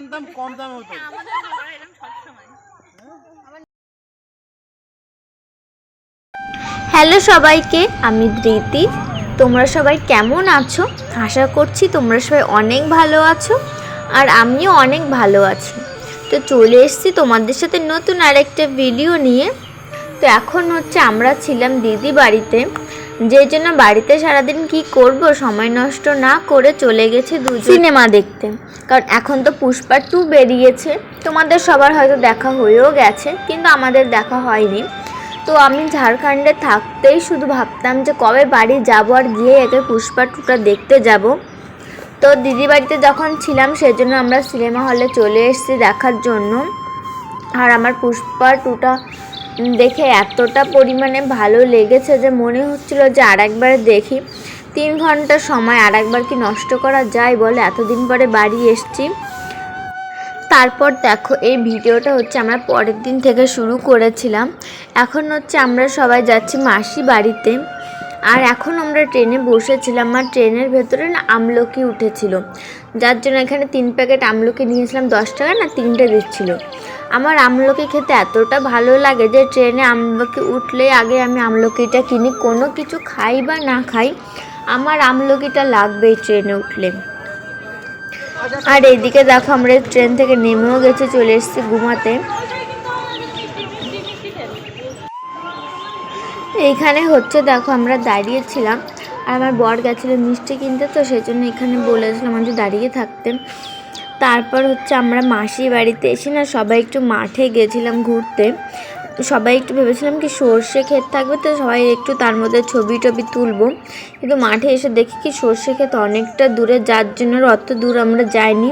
একদম কম দামে হতো। হ্যালো সবাইকে আমি ধৃতি তোমরা সবাই কেমন আছো? আশা করছি তোমরা সবাই অনেক ভালো আছো আর আমিও অনেক ভালো আছি। তো চলে এসেছি তোমাদের সাথে নতুন আরেকটা ভিডিও নিয়ে। তো এখন হচ্ছে আমরা ছিলাম দিদি বাড়িতে। যে জন্য বাড়িতে সারাদিন কি করব, সময় নষ্ট না করে চলে গেছে দু সিনেমা দেখতে। কারণ এখন তো পুষ্পা টু বেরিয়েছে। তোমাদের সবার হয়তো দেখা হয়েও গেছে, কিন্তু আমাদের দেখা হয়নি। তো আমি ঝাড়খণ্ডে থাকতেই শুধু ভাবতাম যে কবে বাড়ি যাব আর গিয়ে একে পুষ্পা টুটা দেখতে যাব। তো দিদি বাড়িতে যখন ছিলাম, সেজন্য আমরা সিনেমা হলে চলে এসেছি দেখার জন্য। আর আমার পুষ্পা টুটা দেখে এতটা পরিমাণে ভালো লেগেছে যে মনে হচ্ছিল যে আর একবার দেখি। তিন ঘণ্টা সময় আর একবার কি নষ্ট করা যায় বলে এতদিন পরে বাড়ি এসছি। তারপর দেখো, এই ভিডিওটা হচ্ছে আমরা পরের দিন থেকে শুরু করেছিলাম। এখন হচ্ছে আমরা সবাই যাচ্ছি মাসি বাড়িতে। আর এখন আমরা ট্রেনে বসেছিলাম, আর ট্রেনের ভেতরে না আমলকি উঠেছিল। যার জন্য এখানে তিন প্যাকেট আমলকি নিয়েছিলাম, দশ টাকা না তিনটে দিচ্ছিল। আমার আমলকি খেতে এতটা ভালো লাগে যে ট্রেনে আমলকি উঠলে আগে আমি আমলকিটা কিনি। কোনো কিছু খাই বা না খাই, আমার আমলকিটা লাগবেই ট্রেনে উঠলে। আর এইদিকে দেখো, আমরা ট্রেন থেকে নেমেও গেছে, চলে এসেছি ঘুমাতে। এইখানে হচ্ছে দেখো, আমরা দাঁড়িয়েছিলাম আর আমার বর গেছিল মিষ্টি কিনতে, তো সেই জন্য এখানে বলেছিলাম আমাদের দাঁড়িয়ে থাকতে। তারপর হচ্ছে আমরা মাসির বাড়িতে এসে না সবাই একটু মাঠে গেছিলাম ঘুরতে। সবাই একটু ভেবেছিলাম কি সর্ষে ক্ষেত থাকবে তো সবাই একটু তার মধ্যে ছবি টবি তুলবো। কিন্তু মাঠে এসে দেখি কি সর্ষে ক্ষেত অনেকটা দূরে, যার জন্য অত দূর আমরা যাইনি।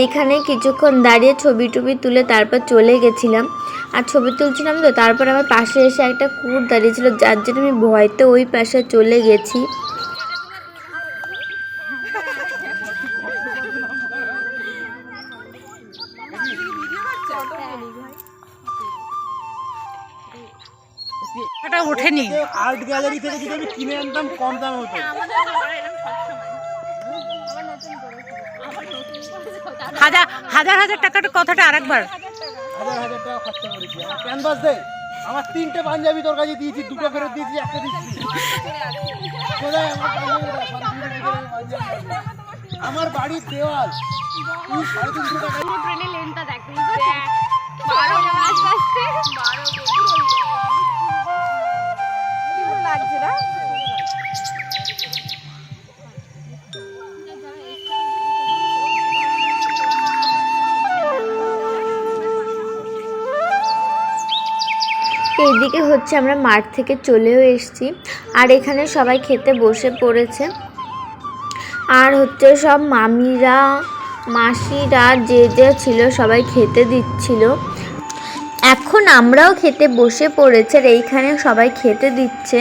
এইখানে কিছুক্ষণ দাঁড়িয়ে ছবি টবি তুলে তারপর চলে গেছিলাম। আর ছবি তুলছিলাম তো, তারপর আমার পাশে এসে একটা কুকুর দাঁড়িয়েছিল যার জন্য আমি ভয়তে ওই পাশে চলে গেছি। এটা ওঠেনি। আর্ট গ্যালারি থেকে যদি আমি কিনে আনতাম কম দামে হতো। হাজার হাজার হাজার টাকাটা কথাটা আরেকবার। হাজার হাজার টাকা খরচা করেছি। আমার ক্যানভাস দে। আমার তিনটে পাঞ্জাবি তোর কাছে দিয়েছি দুটো ফেরত দিয়েছি একটা দিচ্ছি। কোথায় আমার পাঞ্জাবি। আমার বাড়ির দেওয়াল। তুই সাড়ে তিনশো টাকা। ট্রেনে লেনটা দেখ। এইদিকে হচ্ছে আমরা মাঠ থেকে চলেও এসেছি। আর এখানে সবাই খেতে বসে পড়েছে। আর হচ্ছে সব মামিরা, মাসিরা, যে যে ছিল সবাই খেতে দিচ্ছিল। এখন আমরাও খেতে বসে পড়েছে আর এইখানে সবাই খেতে দিচ্ছে।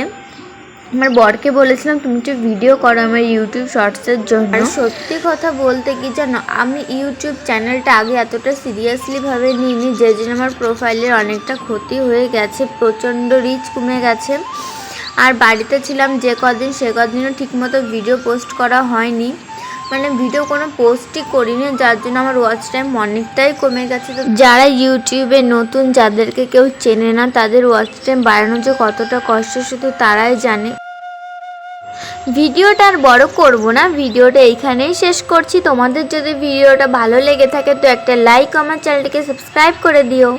আমার বরকে বলেছিলাম তুমি একটু ভিডিও করো আমার ইউটিউব শর্টসের জন্য। আর সত্যি কথা বলতে কি জানো আমি ইউটিউব চ্যানেলটা আগে এতটা সিরিয়াসলিভাবে নিইনি যে জন্য আমার প্রোফাইলের অনেকটা ক্ষতি হয়ে গেছে প্রচণ্ড রিচ কমে গেছে। আর বাড়িতে ছিলাম যে কদিন সে কদিনও ঠিকমতো ভিডিও পোস্ট করা হয়নি। মানে ভিডিও কোনো পোস্টই করিনি, যার জন্য আমার ওয়াচ টাইম অনেকটাই কমে গেছে। তো যারা ইউটিউবে নতুন, যাদেরকে কেউ চেনে না, তাদের ওয়াচ টাইম বাড়ানো যে কতটা কষ্ট, শুধু তারাই জানে। ভিডিওটা আর বড় করব না, ভিডিওটা এইখানেই শেষ করছি। তোমাদের যদি ভিডিওটা ভালো লেগে থাকে, তো একটা লাইক আমার চ্যানেলটিকে সাবস্ক্রাইব করে দিও।